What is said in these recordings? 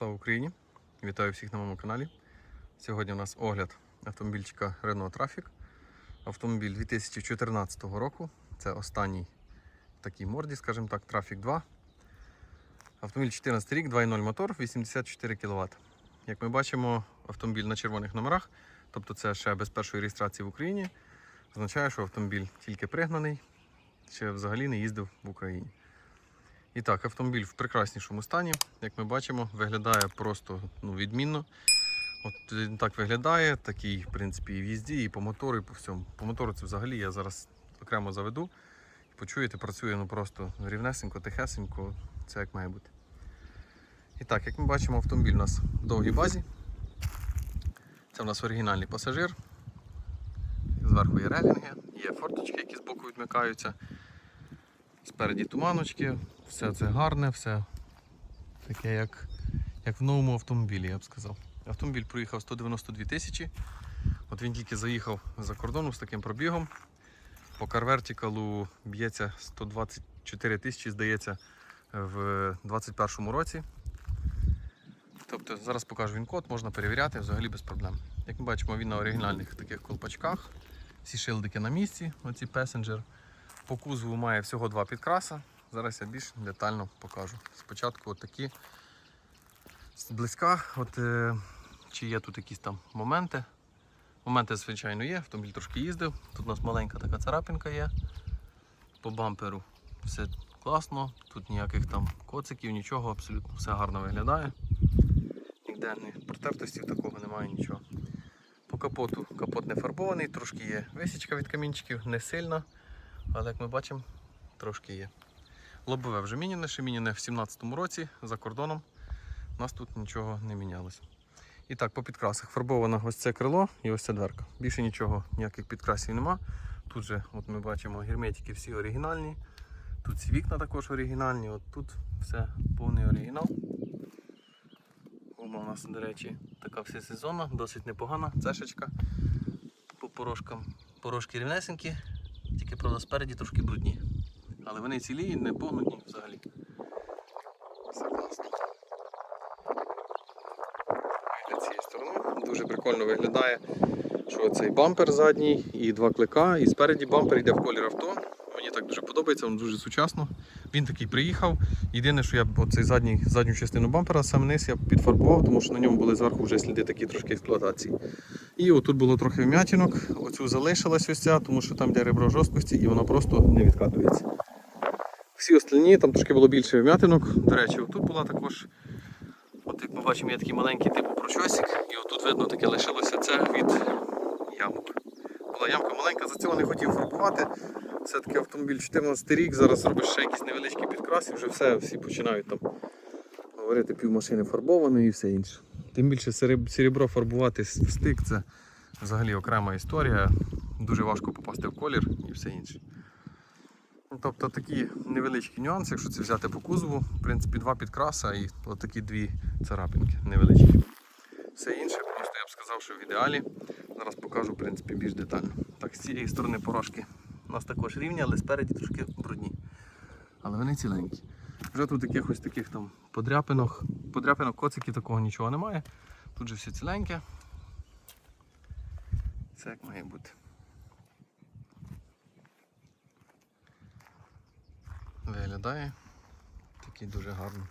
Слава Україні! Вітаю всіх на моєму каналі. Сьогодні у нас огляд автомобільчика Renault Traffic. Автомобіль 2014 року. Це останній в такій морді, скажімо так, Traffic 2. Автомобіль 14 рік, 2.0 мотор, 84 кВт. Як ми бачимо, автомобіль на червоних номерах, тобто це ще без першої реєстрації в Україні. Означає, що автомобіль тільки пригнаний, ще взагалі не їздив в Україні. І так, автомобіль в прекраснішому стані. Як ми бачимо, виглядає просто ну, відмінно. От він так виглядає, такий, в принципі, і в їзді, і по мотору, і по всьому. По мотору це взагалі я зараз окремо заведу. Почуєте, працює ну просто рівнесенько, тихесенько, це як має бути. І так, як ми бачимо, автомобіль у нас в довгій базі. Це у нас оригінальний пасажир. Зверху є релінги, є форточки, які збоку відмикаються. Спереді туманочки, все це гарне, все таке, як, як в новому автомобілі, я б сказав. Автомобіль проїхав 192 тисячі. От він тільки заїхав за кордону з таким пробігом. По карвертикалу б'ється 124 тисячі, здається, в 2021 році. Тобто зараз покажу він код, можна перевіряти взагалі без проблем. Як ми бачимо, він на оригінальних таких колпачках. Всі шилдики на місці, оці Passenger. По кузову має всього два підкраса. Зараз я більш детально покажу. Спочатку от такі зблизька, от, е, чи є тут якісь там моменти. Моменти, звичайно, є, автомобіль трошки їздив. Тут у нас маленька така царапинка є. По бамперу все класно, тут ніяких там коциків, нічого, абсолютно все гарно виглядає. Ніде не протертостів такого немає нічого. По капоту капот не фарбований, трошки є висічка від камінчиків, не сильна. Але як ми бачимо, трошки є. Лобове вже міняне, ще міняне в 2017 році за кордоном. У нас тут нічого не мінялося. І так, по підкрасах фарбовано ось це крило і ось ця дверка. Більше нічого, ніяких підкрасів нема. Тут же от ми бачимо герметики всі оригінальні. Тут ці вікна також оригінальні, от тут все повний оригінал. Гума у нас, до речі, така всесезонна, досить непогана цешечка по порошкам. Порошки рівнесенькі, тільки правда спереді трошки брудні. Але вони цілі і не погнуті взагалі. Все цієї сторони. Дуже прикольно виглядає, що цей бампер задній і два клика, і спереді бампер йде в колір авто. Мені так дуже подобається, він дуже сучасно. Він такий приїхав. Єдине, що я оцей задній, задню частину бампера, сам низ я підфарбував, тому що на ньому були зверху вже сліди такі трошки експлуатації. І отут було трохи вм'ятінок, оцю залишилась ось ця, тому що там йде ребро жорсткості і воно просто не відкатується. Всі остальні, там трошки було більше вм'ятинок. До речі, отут була також, от як ми бачимо, є такий маленький типу прочосик, і отут видно таке лишилося це від ямок. Була ямка маленька, за цього не хотів фарбувати. Це такий автомобіль 14 рік, зараз робиш ще якісь невеличкі підкраси, вже все, всі починають там говорити пів машини фарбоване і все інше. Тим більше серебро фарбувати в стик це взагалі окрема історія. Дуже важко попасти в колір і все інше. Ну, Тобто такі невеличкі нюанси, якщо це взяти по кузову, в принципі, два підкраса і отакі дві царапинки невеличкі. Все інше, просто я б сказав, що в ідеалі. Зараз покажу в принципі, більш детально. Так, з цієї сторони порошки у нас також рівні, але спереді трошки брудні. Але вони ціленькі. Вже тут якихось таких там подряпинок, подряпинок, коциків такого нічого немає. Тут же все ціленьке. Це як має бути. Виглядає такий дуже гарно.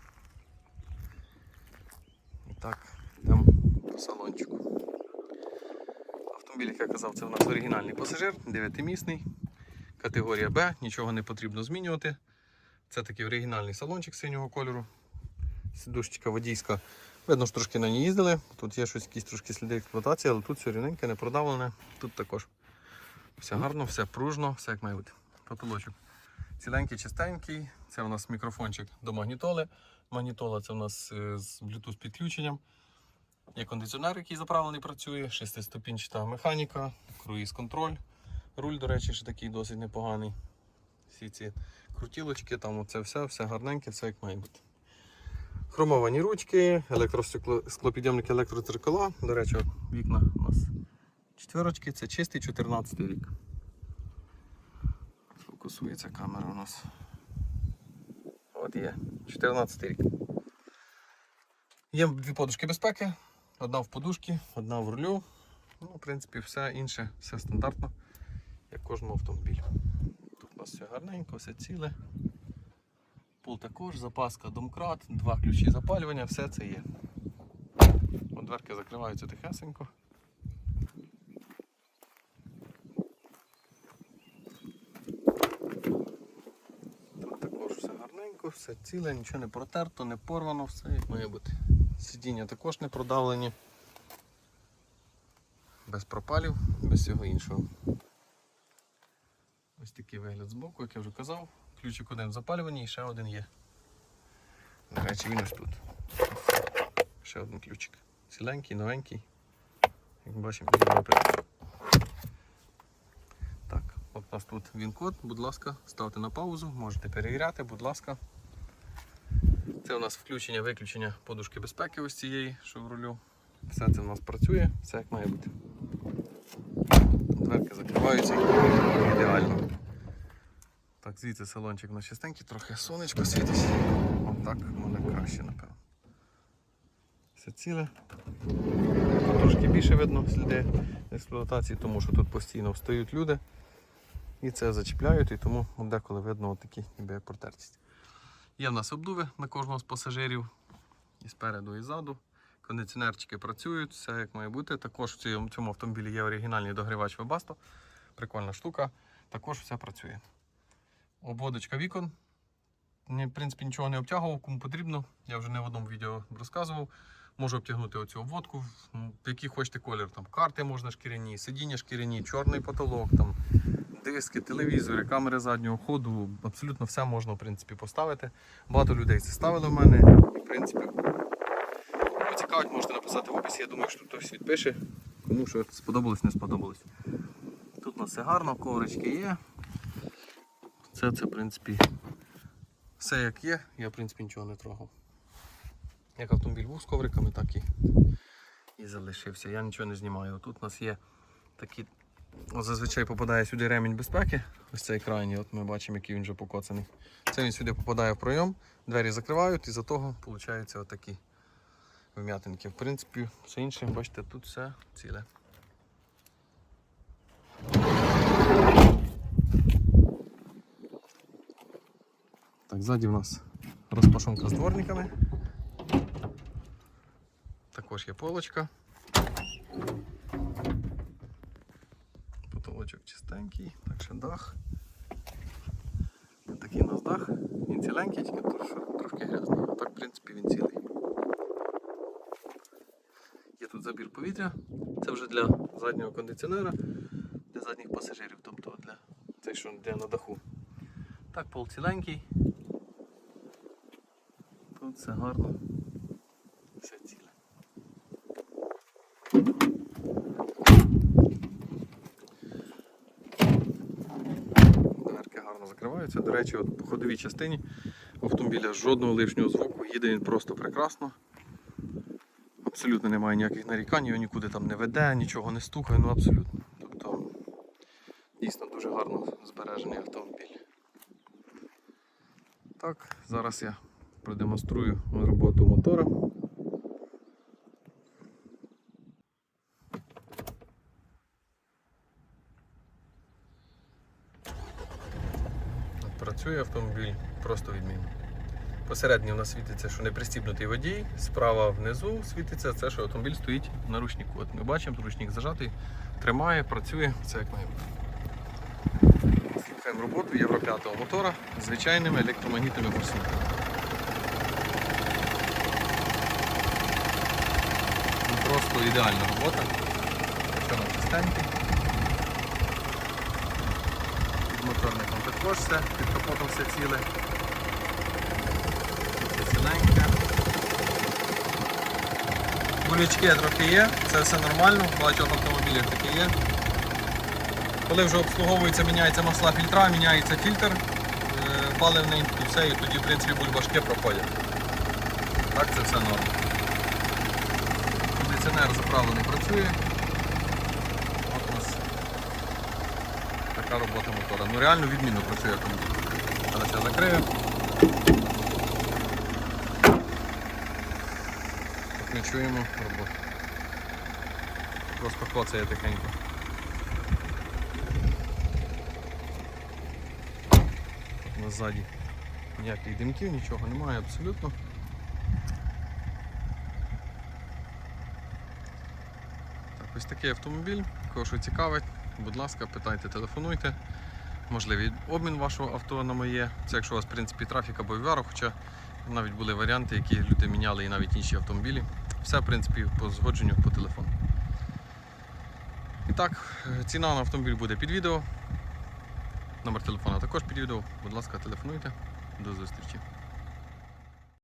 І так, йдемо по салончику. Автомобіль, як я казав, це у нас оригінальний пасажир, 9-місний, категорія Б, нічого не потрібно змінювати. Це такий оригінальний салончик синього кольору. Сідушечка водійська. Видно, що трошки на ній їздили. Тут є щось, якісь трошки сліди експлуатації, але тут все рівненьке, не продавлене. Тут також все гарно, все пружно, все як має бути. Потолочок. Ціленький, чистенький. Це у нас мікрофончик до магнітоли. Магнітола це у нас е, з Bluetooth підключенням. Є кондиціонер, який заправлений працює, шестиступінчата механіка, круїз контроль. Руль, до речі, ще такий досить непоганий. Всі ці крутілочки, там оце все, все гарненьке, все як має бути. Хромовані ручки, електросклопідйомники, електродзеркала. До речі, вікна у нас четверочки, це чистий 14 рік. Фокусується камера у нас. От є, 14 рік. Є дві подушки безпеки, одна в подушці, одна в рулю. Ну, в принципі, все інше, все стандартно, як кожному автомобілі. Тут у нас все гарненько, все ціле. Пул також, запаска, домкрат, два ключі запалювання, все це є. От дверки закриваються тихесенько. Тут також все все ціле, нічого не протерто, не порвано, все як має бути. Сидіння також не продавлені. Без пропалів, без всього іншого. Ось такий вигляд збоку, як я вже казав. Ключик один в запалюванні і ще один є. До речі, він ось тут. Ще один ключик. Ціленький, новенький. Як бачимо, він працює. Так, нас тут він-код, будь ласка, ставте на паузу, можете перевіряти, будь ласка. Це у нас включення-виключення подушки безпеки ось цієї, рулю. Все це у нас працює, все як має бути. Дверки закриваються ідеально. Так, звідси салончик на чистенький, трохи сонечко світить. Отак буде краще, напевно. Все ціле. Трошки більше видно сліди експлуатації, тому що тут постійно встають люди і це зачіпляють, і тому деколи видно такі ніби протертість. Є в нас обдуви на кожного з пасажирів і спереду, і ззаду. Кондиціонерчики працюють, все як має бути. Також в цьому, автомобілі є оригінальний догрівач Webasto. Прикольна штука. Також все працює. Обводочка вікон. В принципі, нічого не обтягував, кому потрібно. Я вже не в одному відео розказував. Можу обтягнути оцю обводку, в який хочете колір. Там карти можна шкіряні, сидіння шкіряні, чорний потолок, там, диски, телевізори, камери заднього ходу. Абсолютно все можна в принципі, поставити. Багато людей це ставили в мене. В принципі, кому цікавить, можете написати в описі. Я думаю, що тут хтось відпише. Кому що сподобалось, не сподобалось. Тут у нас все гарно, коврички є. Це, це, в принципі, все як є, я в принципі нічого не трогав. Як автомобіль був з ковриками, так і, і залишився. Я нічого не знімаю. Тут у нас є такі. Зазвичай попадає сюди ремінь безпеки. Ось цей крайній, от ми бачимо, який він вже покоцаний. Це він сюди попадає в пройом, двері закривають і за того виходить отакі вм'ятинки. В принципі, все інше, бачите, тут все ціле. Так, ззаді в нас розпашонка з дворниками. Також є полочка. Потолочок так що дах. Такий у нас дах. Він ціленький, тільки трошки, грязний. А так, в принципі, він цілий. Є тут забір повітря. Це вже для заднього кондиціонера, для задніх пасажирів, тобто для цей, що для на даху. Так, пол ціленький. Тут все гарно. Все ціле. Дверки гарно закриваються. До речі, от по ходовій частині автомобіля жодного лишнього звуку, їде він просто прекрасно. Абсолютно немає ніяких нарікань, його нікуди там не веде, нічого не стукає, ну абсолютно. Тобто дійсно дуже гарно збережений автомобіль. Так, зараз я продемонструю роботу мотора. От Працює автомобіль просто відмінно. Посередньо у нас світиться, що не пристібнутий водій, справа внизу світиться це, що автомобіль стоїть на ручнику. От ми бачимо, ручник зажатий, тримає, працює, все як має бути. Слухаємо роботу Євро 5 мотора з звичайними електромагнітними форсунками. Ну, Просто ідеальна робота. Причому чистенький. Під моторником також все, під капотом все ціле. Все ціленьке. Болючки трохи є, це все нормально, в багатьох автомобілях таке є. Коли вже обслуговується, міняється масла фільтра, міняється фільтр е, паливний і все, і тоді в принципі бульбашки проходять. Так це все норм. Кондиціонер заправлений працює. От у нас така робота мотора. Ну реально відмінно працює автомобіль. Зараз я закрию. як ми чуємо, робота. Просто клацає тихенько. Тут ніяких димків, нічого немає абсолютно. Так, ось такий автомобіль. Кого що цікавить, будь ласка, питайте, телефонуйте. Можливий обмін вашого авто на моє. Це якщо у вас в принципі трафік або віваро, хоча навіть були варіанти, які люди міняли і навіть інші автомобілі. Все, в принципі, по згодженню по телефону. І так, е, ціна на автомобіль буде під відео. Номер телефона також під відео. Будь ласка, телефонуйте. До зустрічі.